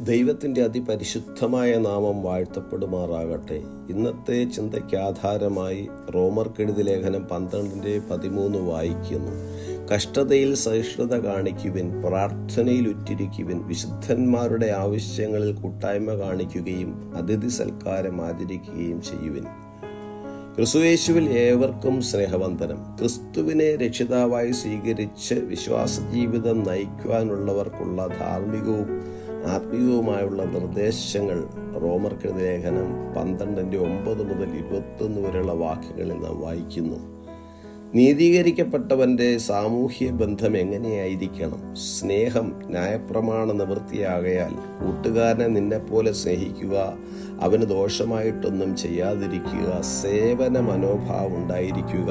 ദൈവത്തിന്റെ അതിപരിശുദ്ധമായ നാമം വാഴ്ത്തപ്പെടുമാറാകട്ടെ. ഇന്നത്തെ ചിന്തയ്ക്ക് ആധാരമായി റോമർക്കെഴുതി ലേഖനം പന്ത്രണ്ടിന്റെ പതിമൂന്ന് വായിക്കുന്നു. കഷ്ടതയിൽ സഹിഷ്ണുത കാണിക്കുവിൻ പ്രാർത്ഥനയിൽ ഉറ്റിരിക്കുവിൻ വിശുദ്ധന്മാരുടെ ആവശ്യങ്ങളിൽ കൂട്ടായ്മ കാണിക്കുകയും അതിഥി സൽക്കാരം ആചരിക്കുകയും ചെയ്യുവിൻ. ക്രിസ്തുയേശുവിൽ ഏവർക്കും സ്നേഹവന്ദനം. ക്രിസ്തുവിനെ രക്ഷിതാവായി സ്വീകരിച്ച് വിശ്വാസ ജീവിതം നയിക്കുവാനുള്ളവർക്കുള്ള ധാർമ്മികവും ആത്മീയവുമായുള്ള നിർദ്ദേശങ്ങൾ. റോമർക്കെഴുതി ലേഖനം പന്ത്രണ്ടിന്റെ ഒമ്പത് മുതൽ ഇരുപത്തൊന്ന് വരെയുള്ള വാക്യങ്ങളിൽ നാം വായിക്കുന്നു. നീതീകരിക്കപ്പെട്ടവന്റെ സാമൂഹ്യ ബന്ധം എങ്ങനെയായിരിക്കണം? സ്നേഹം ന്യായപ്രമാണ നിവൃത്തിയാകയാൽ കൂട്ടുകാരനെ നിന്നെപ്പോലെ സ്നേഹിക്കുക അവന് ദോഷമായിട്ടൊന്നും ചെയ്യാതിരിക്കുക സേവന മനോഭാവം ഉണ്ടായിരിക്കുക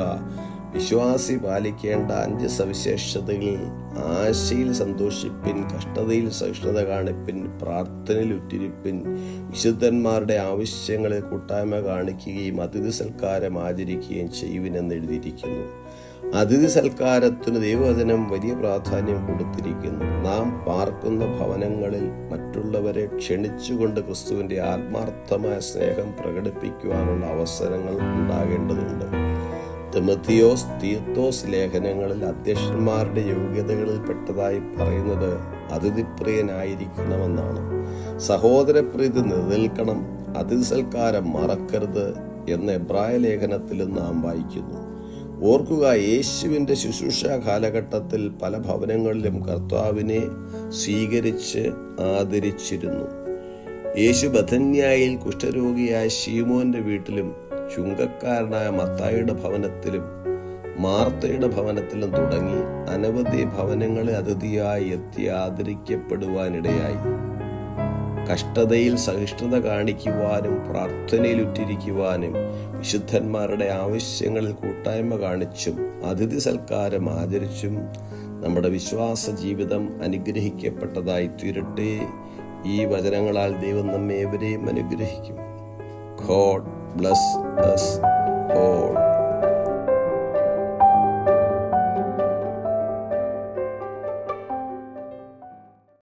വിശ്വാസി പാലിക്കേണ്ട അഞ്ച് സവിശേഷതകളിൽ ആശയിൽ സന്തോഷിപ്പിൻ കഷ്ടതയിൽ സഹിഷ്ണുത കാണിപ്പിൻ പ്രാർത്ഥനയിൽ ഉറ്റിരിപ്പിൻ വിശുദ്ധന്മാരുടെ ആവശ്യങ്ങളിൽ കൂട്ടായ്മ കാണിക്കുകയും അതിഥി സൽക്കാരം ആചരിക്കുകയും ചെയ്യുവിനെന്ന് എഴുതിയിരിക്കുന്നു. അതിഥി സൽക്കാരത്തിന് ദൈവവചനം വലിയ പ്രാധാന്യം കൊടുത്തിരിക്കുന്നു. നാം പാർക്കുന്ന ഭവനങ്ങളിൽ മറ്റുള്ളവരെ ക്ഷണിച്ചുകൊണ്ട് ക്രിസ്തുവിന്റെ ആത്മാർത്ഥമായ സ്നേഹം പ്രകടിപ്പിക്കുവാനുള്ള അവസരങ്ങൾ ഉണ്ടാകേണ്ടതുണ്ട്. തിമത്തിയോസ് തീർത്തോസ് ലേഖനങ്ങളിൽ അധ്യക്ഷന്മാരുടെ യോഗ്യതകളിൽ പെട്ടതായി പറയുന്നത് അതിഥിപ്രിയനായിരിക്കണമെന്നാണ്. സഹോദരപ്രീതി നിലനിൽക്കണം അതിഥി സൽക്കാരം മറക്കരുത് എന്ന് എബ്രായ ലേഖനത്തിലും നാം വായിക്കുന്നു. ഓർക്കുക യേശുവിന്റെ ശുശ്രൂഷ കാലഘട്ടത്തിൽ പല ഭവനങ്ങളിലും കർത്താവിനെ സ്വീകരിച്ച് ആദരിച്ചിരുന്നു. യേശു ബഥന്യായിൽ കുഷ്ഠരോഗിയായ ശീമോന്റെ വീട്ടിലും ചുങ്കക്കാരനായ മത്തായിയുടെ ഭവനത്തിലും മാർത്തയുടെ ഭവനത്തിലും തുടങ്ങി അനവധി ഭവനങ്ങളെ അതിഥിയായി എത്തി ആദരിക്കപ്പെടുവാനിടയായി. കഷ്ടതയിൽ സഹിഷ്ണുത കാണിക്കുവാനും പ്രാർത്ഥനയിൽ ഉറ്റിരിക്കുവാനും വിശുദ്ധന്മാരുടെ ആവശ്യങ്ങളിൽ കൂട്ടായ്മ കാണിച്ചും അതിഥി സൽക്കാരം ആചരിച്ചും നമ്മുടെ വിശ്വാസ ജീവിതം അനുഗ്രഹിക്കപ്പെട്ടതായി തീരട്ടെ. ഈ വചനങ്ങളാൽ ദൈവം നമ്മെ അനുഗ്രഹിക്കും. God bless us all.